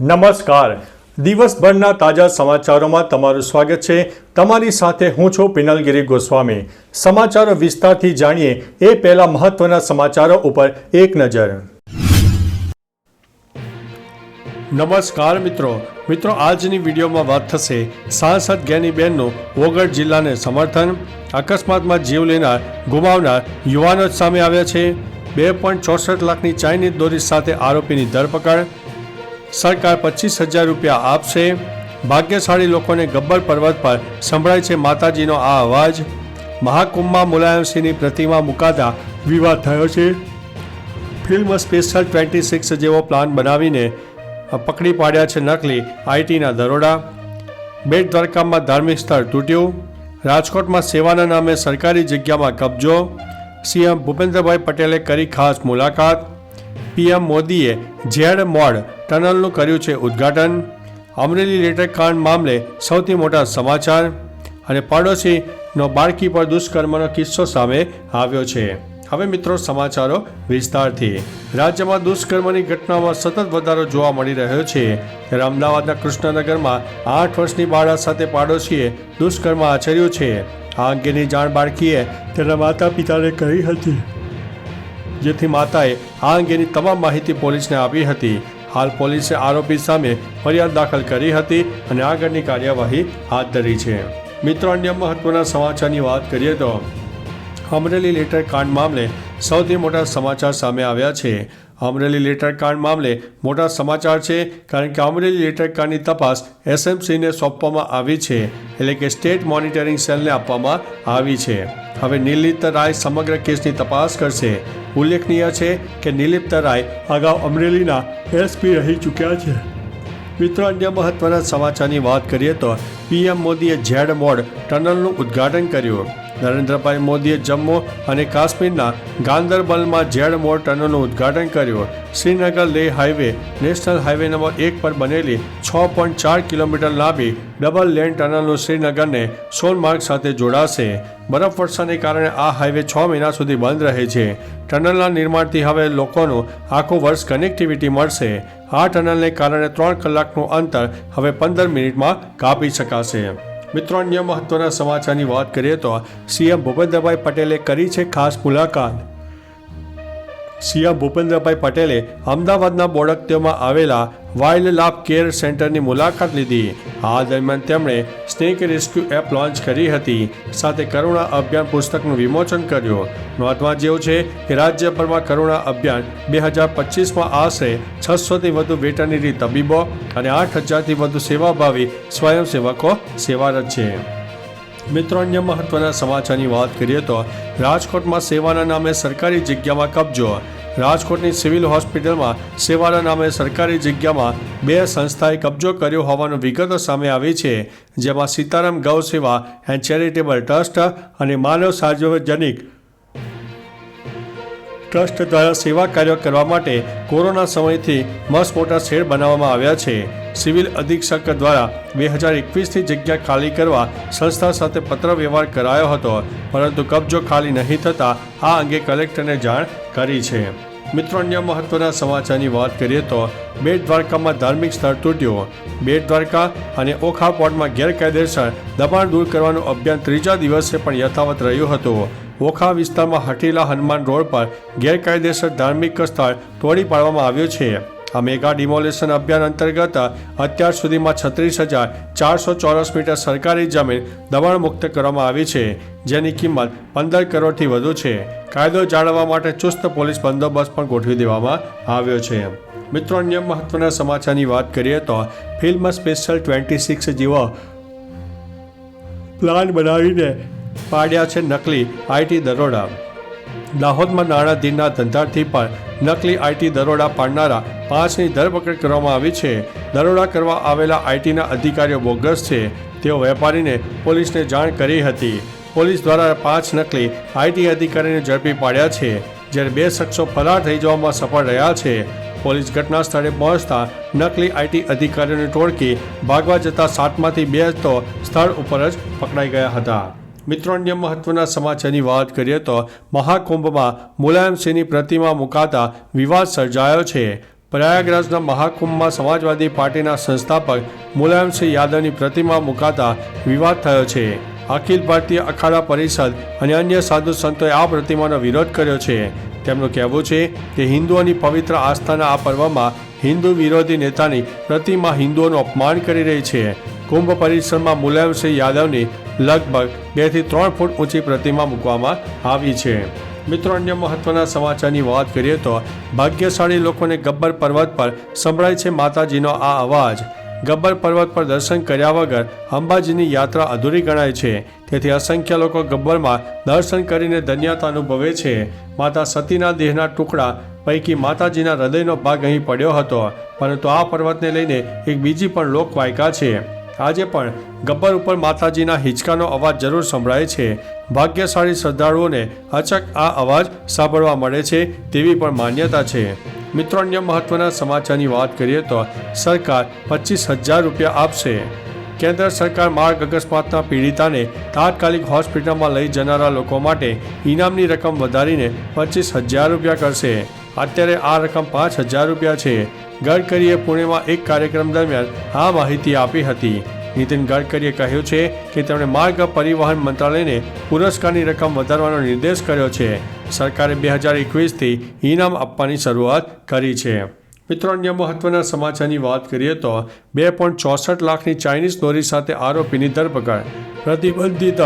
નમસ્કાર. દિવસભરના તાજા સમાચારોમાં તમારું સ્વાગત છે. તમારી સાથે હું છું પિનલગીરી ગોસ્વામી. સમાચારો વિસ્તારથી જાણીએ એ પહેલા મહત્વના સમાચારો ઉપર એક નજર. નમસ્કાર મિત્રો. મિત્રો, આજની વિડીયોમાં વાત થશે સાંસદ જ્ઞાનીબેનનું વોગડ જિલ્લાને સમર્થન. અકસ્માતમાં જીવ લેનાર, ગુમાવનાર યુવાનો જ સામે આવ્યા છે. બે પોઈન્ટ ચોસઠ લાખની ચાઇનીઝ દોરી સાથે આરોપીની ધરપકડ. સરકાર પચીસ હજાર રૂપિયા આપશે. ભાગ્યશાળી લોકોને ગબ્બર પર્વત પર સંભળાય છે માતાજીનો આ અવાજ. મહાકુંભમાં મુલાયમસિંહની પ્રતિમા મુકાતા વિવાદ થયો છે. ફિલ્મ સ્પેશિયલ ટ્વેન્ટી સિક્સ જેવો પ્લાન બનાવીને પકડી પાડ્યા છે નકલી આઈટીના દરોડા. બેટ દ્વારકામાં ધાર્મિક સ્થળ તૂટ્યું. રાજકોટમાં સેવાના નામે સરકારી જગ્યામાં કબજો. સીએમ ભૂપેન્દ્રભાઈ પટેલે કરી ખાસ મુલાકાત. પીએમ મોદીએ ઝેડ મોડ ટનલનું કર્યું છે ઉદ્ઘાટન. અમરેલી લેટરકાંડ મામલે સૌથી મોટા સમાચાર અને પાડોશીનો બાળકી પર દુષ્કર્મનો કિસ્સો સામે આવ્યો છે. હવે મિત્રો સમાચારો વિસ્તારથી. રાજ્યમાં દુષ્કર્મની ઘટનામાં સતત વધારો જોવા મળી રહ્યો છે. ત્યારે અમદાવાદના કૃષ્ણનગરમાં આઠ વર્ષની બાળા સાથે પાડોશીએ દુષ્કર્મ આચર્યું છે. આ અંગેની જાણ બાળકીએ તેના માતા પિતાને કરી હતી. જેથી માતાએ આ અંગેની તમામ માહિતી પોલીસને આપી હતી. હાલ પોલીસે આરોપી સામે ફરિયાદ દાખલ કરી હતી અને આગળની કાર્યવાહી હાથ ધરી છે. મિત્રો, અન્ય મહત્વના સમાચારની વાત કરીએ તો અમરેલી લેટર કાંડ મામલે સૌથી મોટા સમાચાર સામે આવ્યા છે. અમરેલી લેટર કાંડ મામલે મોટા સમાચાર છે, કારણ કે અમરેલી લેટર કાંડની તપાસ એસએમસીને સોંપવામાં આવી છે, એટલે કે સ્ટેટ મોનિટરિંગ સેલને આપવામાં આવી છે. હવે નિલિપ્ત રાય સમગ્ર કેસની તપાસ કરશે. ઉલ્લેખનીય છે કે નિલિપ્ત રાય અગાઉ અમરેલીના એસપી રહી ચૂક્યા છે. મિત્રો, અન્ય મહત્વના સમાચારની વાત કરીએ તો પીએમ મોદીએ ઝેડ મોડ ટનલનું ઉદ્ઘાટન કર્યું. નરેન્દ્રભાઈ મોદીએ જમ્મુ અને કાશ્મીરના ગાંદરબલમાં ઝેડ મોર ટનલનું ઉદ્ઘાટન કર્યું. Srinagar Leh highway, national highway number એક પર બનેલી છ પોઈન્ટ ચાર કિલોમીટર લાંબી ડબલ લેન ટનલનું શ્રીનગરને સોનમાર્ગ સાથે જોડાશે. બરફવર્ષાને કારણે આ હાઈવે છ મહિના સુધી બંધ રહે છે. ટનલના નિર્માણથી હવે લોકોનું આખું વર્ષ કનેક્ટિવિટી મળશે. આ ટનલને કારણે ત્રણ કલાકનું અંતર હવે પંદર મિનિટમાં કાપી શકાશે. મિત્રો અન્ય મહત્વના સમાચારની વાત કરીએ તો સીએમ ભૂપેન્દ્રભાઈ પટેલે કરી છે ખાસ મુલાકાત. સીએમ ભૂપેન્દ્રભાઈ પટેલે અમદાવાદના બોડકદેવમાં આવેલા વાઇલ્ડ લાફ કેર સેન્ટરની મુલાકાત લીધી. આ દરમિયાન તેમણે સ્નેક રેસ્ક્યુ એપ લોન્ચ કરી હતી, સાથે કરુણા અભિયાન પુસ્તકનું વિમોચન કર્યું. નોંધવા જેવું છે કે રાજ્યભરમાં કરુણા અભિયાન બે હજાર પચીસમાં આશરે છસોથી વધુ વેટરનરી તબીબો અને આઠ હજારથી વધુ સેવાભાવી સ્વયંસેવકો સેવારત છે. મિત્રો, અન્ય મહત્વના સમાચારની વાત કરીએ તો રાજકોટમાં સેવાના નામે સરકારી જગ્યામાં કબજો. રાજકોટની સિવિલ હોસ્પિટલમાં સેવાના નામે સરકારી જગ્યામાં બે સંસ્થાએ કબજો કર્યો હોવાનું વિગતો સામે આવી છે, જેમાં સીતારામ ગૌ સેવા એન્ડ ચેરિટેબલ ટ્રસ્ટ અને માનવ સાર્વજનિક ટ્રસ્ટ દ્વારા સેવા કાર્યો કરવા માટે કોરોના સમયથી મસ્ત મોટા શેડ બનાવવામાં આવ્યા છે. સિવિલ અધિક્ષક દ્વારા બે હજાર એકવીસથી જગ્યા ખાલી કરવા સંસ્થા સાથે પત્ર વ્યવહાર કરાયો હતો, પરંતુ કબજો ખાલી નહીં થતાં આ અંગે કલેક્ટરને જાણ કરી છે. મિત્રો, અન્ય મહત્વના સમાચારની વાત કરીએ તો બેટ દ્વારકામાં ધાર્મિક સ્થળ તૂટ્યું. બેટ દ્વારકા અને ઓખા પોર્ટમાં ગેરકાયદેસર દબાણ દૂર કરવાનું અભિયાન ત્રીજા દિવસે પણ યથાવત રહ્યું હતું. ઓખા વિસ્તારમાં હટીલા હનુમાન રોડ પર ગેરકાયદેસર ધાર્મિક સ્થળ તોડી પાડવામાં આવ્યું છે. આ મેગા ડિમોલેશન અભિયાન અંતર્ગત અત્યાર સુધીમાં છત્રીસ હજાર ચારસો ચોરસ મીટર સરકારી જમીન દબાણ મુક્ત કરવામાં આવી છે, જેની કિંમત પંદર કરોડથી વધુ છે. કાયદો જાળવવા માટે ચુસ્ત પોલીસ બંદોબસ્ત પણ ગોઠવી દેવામાં આવ્યો છે. મિત્રો, અન્ય મહત્વના સમાચારની વાત કરીએ તો ફિલ્મ સ્પેશિયલ ટ્વેન્ટી સિક્સ જેવો પ્લાન બનાવીને પાડ્યા છે નકલી આઈટી દરોડા. દાહોદમાં નાણાધીરના ધંધાર્થી પર નકલી આઈટી દરોડા પાડનારા પાંચની ધરપકડ કરવામાં આવી છે. દરોડા કરવા આવેલા આઈટીના અધિકારીઓ બોગસ છે. તેઓ વેપારીને પોલીસને જાણ કરી હતી. પોલીસ દ્વારા પાંચ નકલી આઈટી અધિકારીને ઝડપી પાડ્યા છે, જ્યારે બે શખ્સો ફરાર થઈ જવામાં સફળ રહ્યા છે. પોલીસ ઘટના સ્થળે પહોંચતા નકલી આઈટી અધિકારીઓની ટોળકી ભાગવા જતા સાતમાંથી બે તો સ્થળ ઉપર જ પકડાઈ ગયા હતા. મિત્રો અન્ય મહત્વના સમાચારની વાત કરીએ તો મહાકુંભમાં મુલાયમસિંહની પ્રતિમા મુકાતા વિવાદ સર્જાયો છે. પ્રયાગરાજના મહાકુંભમાં સમાજવાદી પાર્ટીના સંસ્થાપક મુલાયમસિંહ યાદવની પ્રતિમા મુકાતા વિવાદ થયો છે. અખિલ ભારતીય અખાડા પરિષદ અને અન્ય સાધુ સંતોએ આ પ્રતિમાનો વિરોધ કર્યો છે. તેમનું કહેવું છે કે હિન્દુઓની પવિત્ર આસ્થાના આ પર્વમાં હિન્દુ વિરોધી નેતાની પ્રતિમા હિન્દુઓનું અપમાન કરી રહી છે. કુંભ પરિસરમાં મુલાયમસિંહ યાદવની લગભગ બેથી ત્રણ ફૂટ ઊંચી પ્રતિમા મૂકવામાં આવી છે. મિત્રો, અન્ય મહત્વના સમાચારની વાત કરીએ તો ભાગ્યશાળી લોકોને ગબ્બર પર્વત પર સંભળાય છે માતાજીનો આ અવાજ. ગબ્બર પર્વત પર દર્શન કર્યા વગર અંબાજીની યાત્રા અધૂરી ગણાય છે. તેથી અસંખ્ય લોકો ગબ્બરમાં દર્શન કરીને ધન્યતા અનુભવે છે. માતા સતીના દેહના ટુકડા પૈકી માતાજીના હૃદયનો ભાગ અહીં પડ્યો હતો. પરંતુ આ પર્વતને લઈને એક બીજી પણ લોકવાયકા છે. આજે પણ ગબ્બર ઉપર માતાજીના હિંચકાનો અવાજ જરૂર સંભળાય છે. ભાગ્યશાળી શ્રદ્ધાળુઓને અચક આ અવાજ સાંભળવા મળે છે તેવી પણ માન્યતા છે. મિત્રો, અન્ય મહત્વના સમાચારની વાત કરીએ તો સરકાર પચીસ હજાર રૂપિયા આપશે. કેન્દ્ર સરકાર માર્ગ અકસ્માતના પીડિતાને તાત્કાલિક હોસ્પિટલમાં લઈ જનારા લોકો માટે ઇનામની રકમ વધારીને પચીસ હજાર રૂપિયા કરશે. અત્યારે આ રકમ પાંચ હજાર રૂપિયા છે. ગડકરીએ પુણેમાં એક કાર્યક્રમ દરમિયાન આ માહિતી આપી હતી. નીતિન ગડકરીએ કહ્યું છે કે તેમણે માર્ગ પરિવહન મંત્રાલયને પુરસ્કારની રકમ વધારવાનો નિર્દેશ કર્યો છે. સરકારે બે હજાર એકવીસથી ઇનામ આપવાની શરૂઆત કરી છે. મિત્રો, અન્ય મહત્વના સમાચારની વાત કરીએ તો બે પોઈન્ટ ચોસઠ લાખની ચાઇનીઝ દોરી સાથે આરોપીની ધરપકડ. પ્રતિબંધિત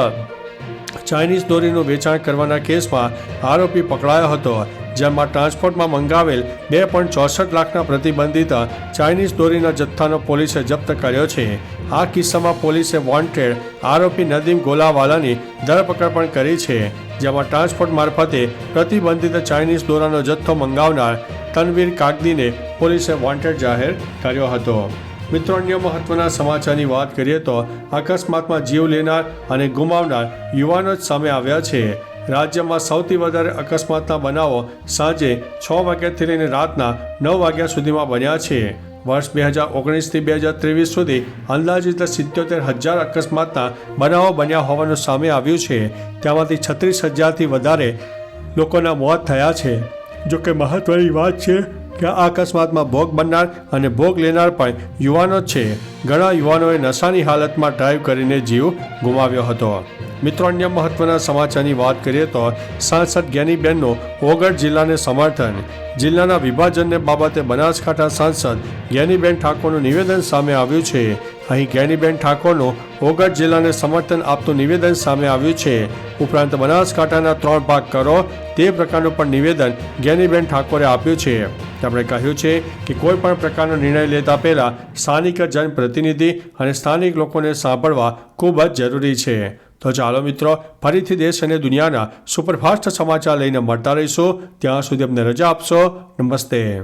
ચાઇનીઝ દોરીનું વેચાણ કરવાના કેસમાં આરોપી પકડાયો હતો, જેમાં ટ્રાન્સપોર્ટમાં મંગાવેલ બે પોઈન્ટ ચોસઠ લાખના પ્રતિબંધિત ચાઇનીઝ દોરીના જથ્થાનો પોલીસે જપ્ત કર્યો છે. આ કિસ્સામાં પોલીસે વોન્ટેડ આરોપી નદીમ ગોલાવાલાની ધરપકડ પણ કરી છે, જેમાં ટ્રાન્સપોર્ટ મારફતે પ્રતિબંધિત ચાઇનીઝ દોરાનો જથ્થો મંગાવનાર તનવીર કાગદીને પોલીસે વોન્ટેડ જાહેર કર્યો હતો. મિત્રો, અન્ય મહત્વના સમાચારની વાત કરીએ તો અકસ્માતમાં જીવ લેનાર અને ગુમાવનાર યુવાનો જ સામે આવ્યા છે. રાજ્યમાં સૌથી વધારે અકસ્માતના બનાવો સાંજે છ વાગ્યાથી લઈને રાતના નવ વાગ્યા સુધીમાં બન્યા છે. વર્ષ બે હજાર ઓગણીસથી બે હજાર ત્રેવીસ સુધી અંદાજિત સિત્યોતેર હજાર અકસ્માતના બનાવો બન્યા હોવાનું સામે આવ્યું છે. તેમાંથી છત્રીસ હજારથી વધારે લોકોના મોત થયા છે. જો કે મહત્વની વાત છે કે આ અકસ્માતમાં ભોગ બનનાર અને ભોગ લેનાર પણ યુવાનો છે. ઘણા યુવાનોએ નશાની હાલતમાં ડ્રાઈવ કરીને જીવ ગુમાવ્યો હતો. મિત્રો, અન્ય મહત્વના સમાચારની વાત કરીએ તો સાંસદ જ્ઞાનીબેનનું ઓગળ જિલ્લાને સમર્થન. જિલ્લાના વિભાજનને બાબતે બનાસકાંઠા સાંસદ જ્ઞાનીબેન ઠાકોરનું નિવેદન સામે આવ્યું છે. અહીં જ્ઞાનીબેન ઠાકોરનું ઓગળ જિલ્લાને સમર્થન આપતું નિવેદન સામે આવ્યું છે. ઉપરાંત બનાસકાંઠાના ત્રણ ભાગ કરો તે પ્રકારનું પણ નિવેદન જ્ઞાનીબેન ઠાકોરે આપ્યું છે. તેમણે કહ્યું છે કે કોઈ પણ પ્રકારનો નિર્ણય લેતા પહેલા સ્થાનિક જનપ્રતિનિધિ અને સ્થાનિક લોકોને સાંભળવા ખૂબ જ જરૂરી છે. તો ચાલો મિત્રો, ફરીથી દેશ અને દુનિયાના સુપરફાસ્ટ સમાચાર લઈને મળતા રહીશું. ત્યાં સુધી અમને રજા આપશો. નમસ્તે.